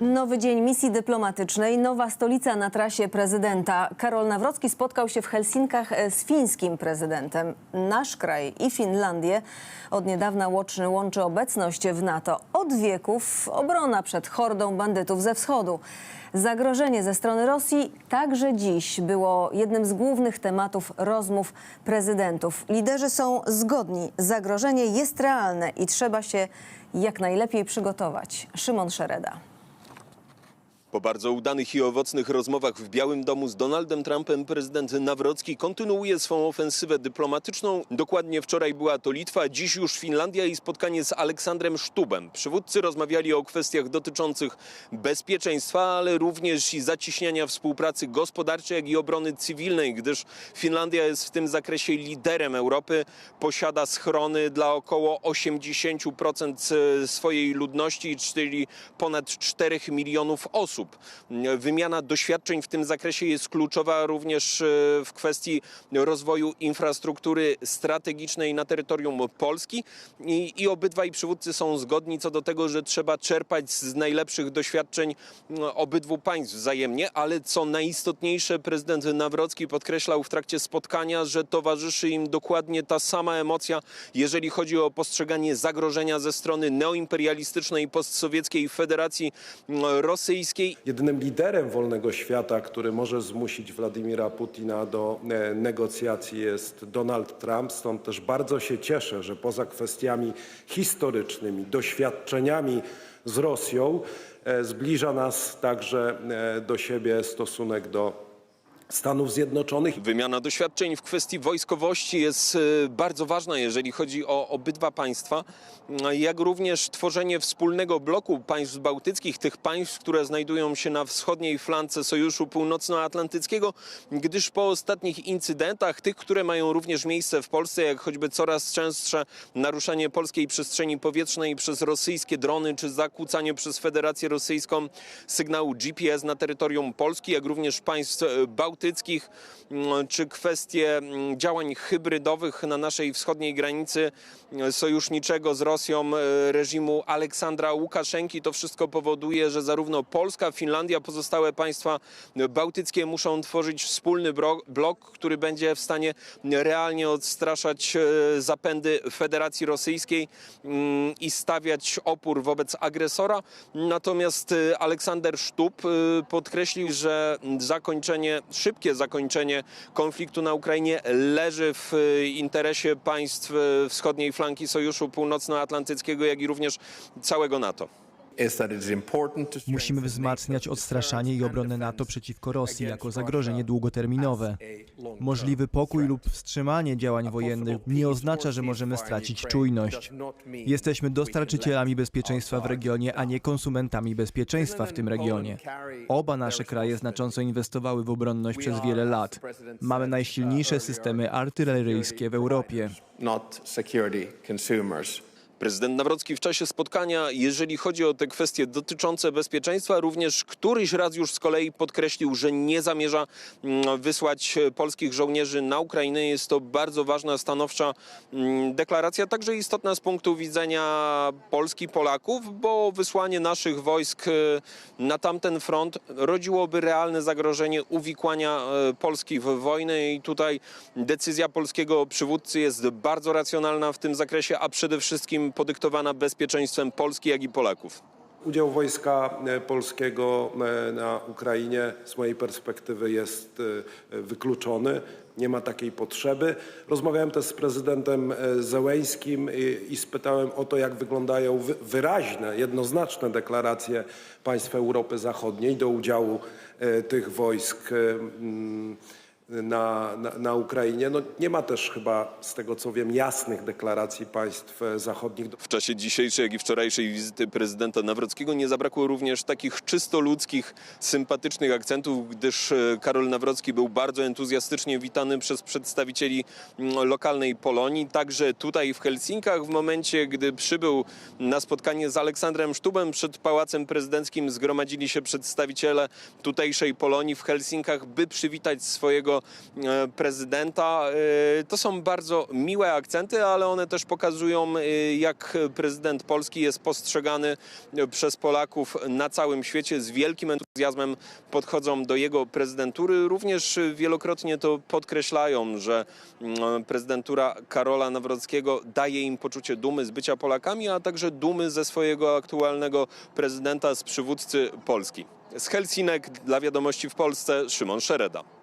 Nowy dzień misji dyplomatycznej, nowa stolica na trasie prezydenta. Karol Nawrocki spotkał się w Helsinkach e, z fińskim prezydentem. Nasz kraj i Finlandię od niedawna łączy, łączy obecność w NATO. Od wieków obrona przed hordą bandytów ze wschodu. Zagrożenie ze strony Rosji także dziś było jednym z głównych tematów rozmów prezydentów. Liderzy są zgodni. Zagrożenie jest realne i trzeba się jak najlepiej przygotować. Szymon Szereda. Po bardzo udanych i owocnych rozmowach w Białym Domu z Donaldem Trumpem prezydent Nawrocki kontynuuje swą ofensywę dyplomatyczną. Dokładnie wczoraj była to Litwa, dziś już Finlandia i spotkanie z Aleksandrem Sztubem. Przywódcy rozmawiali o kwestiach dotyczących bezpieczeństwa, ale również i zacieśniania współpracy gospodarczej, jak i obrony cywilnej, gdyż Finlandia jest w tym zakresie liderem Europy. Posiada schrony dla około 80% swojej ludności, czyli ponad 4 milionów osób. Wymiana doświadczeń w tym zakresie jest kluczowa również e, w kwestii rozwoju infrastruktury strategicznej na terytorium Polski. I, i obydwaj przywódcy są zgodni co do tego, że trzeba czerpać z najlepszych doświadczeń m, obydwu państw wzajemnie, ale co najistotniejsze prezydent Nawrocki podkreślał w trakcie spotkania, że towarzyszy im dokładnie ta sama emocja, jeżeli chodzi o postrzeganie zagrożenia ze strony neoimperialistycznej postsowieckiej Federacji m, Jedynym liderem wolnego świata, który może zmusić Władimira Putina do e, negocjacji jest Donald Trump. Stąd też bardzo się cieszę, że poza kwestiami historycznymi, doświadczeniami z Rosją, e, zbliża nas także e, do siebie stosunek do Stanów Zjednoczonych. Wymiana doświadczeń w kwestii wojskowości jest e, bardzo ważna, jeżeli chodzi o obydwa państwa, jak również tworzenie wspólnego bloku państw bałtyckich, tych państw, które znajdują się na wschodniej flance Sojuszu Północnoatlantyckiego, gdyż po ostatnich incydentach, tych, które mają również miejsce w Polsce, jak choćby coraz częstsze naruszanie polskiej przestrzeni powietrznej przez rosyjskie drony, czy zakłócanie przez Federację Rosyjską sygnału GPS na terytorium Polski, jak również państw e, bałtyckich, m, czy kwestie m, działań hybrydowych na naszej wschodniej granicy e, sojuszniczego z Rosją e, reżimu Aleksandra Łukaszenki. To wszystko powoduje, że zarówno Polska, Finlandia, pozostałe państwa bałtyckie muszą tworzyć wspólny blok, który będzie w stanie realnie odstraszać e, zapędy Federacji Rosyjskiej mm, i stawiać opór wobec agresora. Natomiast e, Aleksander Sztub podkreślił, że zakończenie, szybkie zakończenie konfliktu na Ukrainie leży w e, interesie państw e, wschodniej flanki Sojuszu Północnoatlantyckiego, jak i również całego NATO. Musimy wzmacniać odstraszanie i obronę NATO przeciwko Rosji jako zagrożenie długoterminowe. Możliwy pokój lub wstrzymanie działań wojennych nie oznacza, że możemy stracić czujność. Jesteśmy dostarczycielami bezpieczeństwa w regionie, a nie konsumentami bezpieczeństwa w tym regionie. Oba nasze kraje znacząco inwestowały w obronność przez wiele lat. Mamy najsilniejsze systemy artyleryjskie w Europie. not security consumers. Prezydent Nawrocki w czasie spotkania, jeżeli chodzi o te kwestie dotyczące bezpieczeństwa, również któryś raz już z kolei podkreślił, że nie zamierza mm, wysłać e, polskich żołnierzy na Ukrainę. Jest to bardzo ważna, stanowcza mm, deklaracja, także istotna z punktu widzenia Polski, Polaków, bo wysłanie naszych wojsk e, na tamten front rodziłoby realne zagrożenie uwikłania e, Polski w wojnę i tutaj decyzja polskiego przywódcy jest bardzo racjonalna w tym zakresie, a przede wszystkim podyktowana bezpieczeństwem Polski, jak i Polaków. Udział wojska e, polskiego e, na Ukrainie z mojej perspektywy jest e, wykluczony. Nie ma takiej potrzeby. Rozmawiałem też z prezydentem Zełeńskim i, spytałem o to, jak wyglądają wy- wyraźne, jednoznaczne deklaracje państw Europy Zachodniej do udziału tych wojsk na, na, na Ukrainie. No, nie ma też chyba, z tego co wiem, jasnych deklaracji państw e, zachodnich. W czasie dzisiejszej, jak i wczorajszej wizyty prezydenta Nawrockiego nie zabrakło również takich czysto ludzkich, sympatycznych akcentów, gdyż e, Karol Nawrocki był bardzo entuzjastycznie witany przez przedstawicieli lokalnej Polonii. Także tutaj w Helsinkach w momencie, gdy przybył na spotkanie z Aleksandrem Sztubem przed Pałacem Prezydenckim zgromadzili się przedstawiciele tutejszej Polonii w Helsinkach, by przywitać swojego prezydenta. E, To są bardzo miłe akcenty, ale one też pokazują, e, jak prezydent Polski jest postrzegany e, przez Polaków na całym świecie. Z wielkim entuzjazmem podchodzą do jego prezydentury. Również e, wielokrotnie to podkreślają, że mm, prezydentura Karola Nawrockiego daje im poczucie dumy z bycia Polakami, a także dumy ze swojego aktualnego prezydenta, z przywódcy Polski. Z Helsinek dla wiadomości w Polsce Szymon Szereda.